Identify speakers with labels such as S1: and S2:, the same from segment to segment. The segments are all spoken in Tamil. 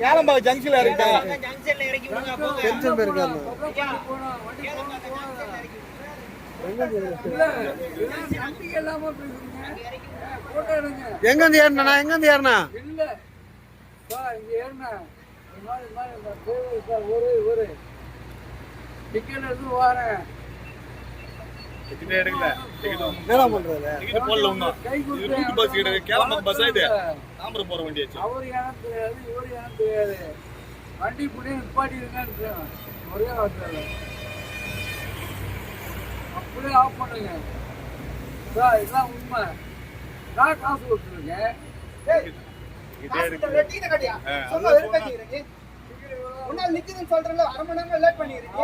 S1: கேளம்பாக்கம் ஜங்ஷன்ல இருக்கேன்
S2: ஜங்ஷன்ல இறக்கி விடுங்க போங்க.
S3: டென்ஷன் போயிருக்காரு எங்க இருந்து ஏறினா எங்க இருந்து ஏறினா?
S4: இல்ல. சார் இங்க ஏறினா. இந்த மாதிரி இந்த மாதிரி இந்த கோவில் சார் ஒரு ஒரு டிக்கெட் எடுத்து வரேன்.
S1: டிக்கெட் எடுக்கல. டிக்கெட்
S3: என்ன பண்றது?
S1: டிக்கெட் போடல ஒண்ணும்
S4: கை
S1: இது ரூட் பஸ் கிடையாது. கேளம்பாக்கம் பஸ் இது?
S4: கொடுத்து
S1: தாம்பரம் போற வண்டியாச்சு
S4: அவர் எனக்கு தெரியாது இவர் எனக்கு தெரியாது. வண்டி இப்படியே நிப்பாட்டி இருக்கான்னு ஒரே வார்த்தை அப்படியே ஆஃப் பண்ணுங்க சார் இதுதான் உண்மை. நான் காசு கொடுத்துருக்கேன்
S1: டிக்கெட்
S2: கட்டியா? சொன்ன வெறுப்பேத்திக்கிறீங்க. உன்னால் நிக்குதுன்னு சொல்றேன்ல அரை மணி நேரம் லேட் பண்ணிடுறீங்க.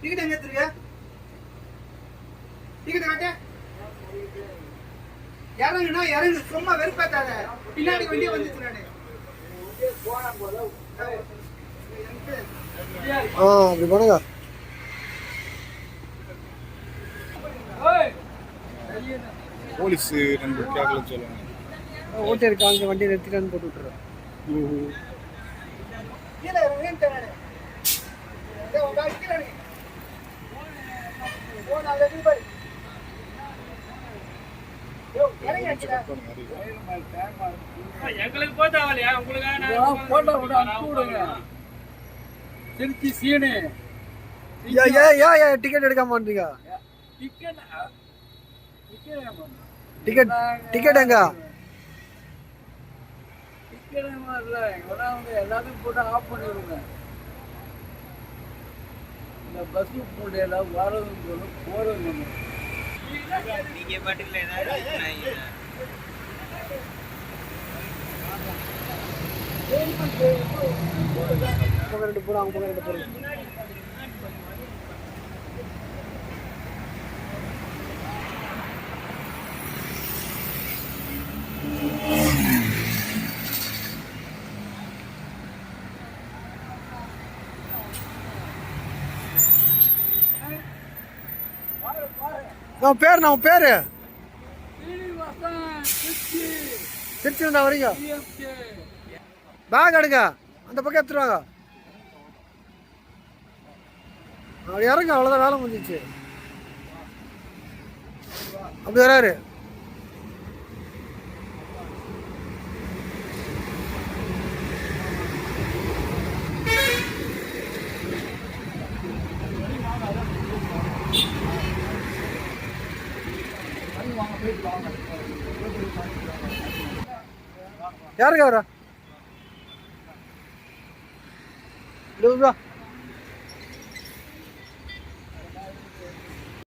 S4: டிக்கெட்
S2: எங்க எடுத்துருக்க டிக்கெட் காட்டு இறங்குனா இறங்கு சும்மா வெறுப்பேத்தாத பின்னாடி வண்டி வந்துச்சு நானு
S3: ஆ அப்படி பண்ணுங்க
S1: போலீஸ் நம்ம கேட்கல சொல்லுவாங்க.
S3: ஓட்டி இருக்காங்க வண்டி நிறுத்திட்டான்னு போட்டு விட்டுறேன்
S2: கீழே இறங்குன்னு நானு டேய், உன் கால் கீழே இறங்கு. ஓ, நான் வெட்டி பாரு. யோ, இறங்கி அடிச்சுடா.
S5: எங்களுக்கு போட்டோ வரலையா உங்களுக்காக நான்
S4: இதெல்லாம் போட்டோ விட அனுப்பி விடுங்க திருச்சி சீனு
S3: ஏன் ஏன் ஏன் டிக்கெட் எடுக்காம பண்றீங்க
S4: டிக்கெட்
S3: டிக்கெட் டிக்கெட் எங்க?
S4: டிக்கெட் வந்து எல்லாத்தையும் போட்டு ஆஃப் பண்ணிவிடுங்க இந்த பஸ்ஸு முடியல வரதும் போகிறதும் சொல்லணும்
S2: நீங்க பாட்டுல ஏதாவது
S3: ரெண்டு போடும் அவங்க ரெண்டு போடும் உன் பேர் நான் பேரு?
S4: திருச்சி.
S3: இருந்தா வரீங்க? பேக் எடுங்க. அந்த பக்கம் எடுத்துருவாங்க அப்படி இறங்க அவ்வளோதான் வேலை முடிஞ்சிச்சு. அப்படி வராரு. யாருக்கு அவரா? இது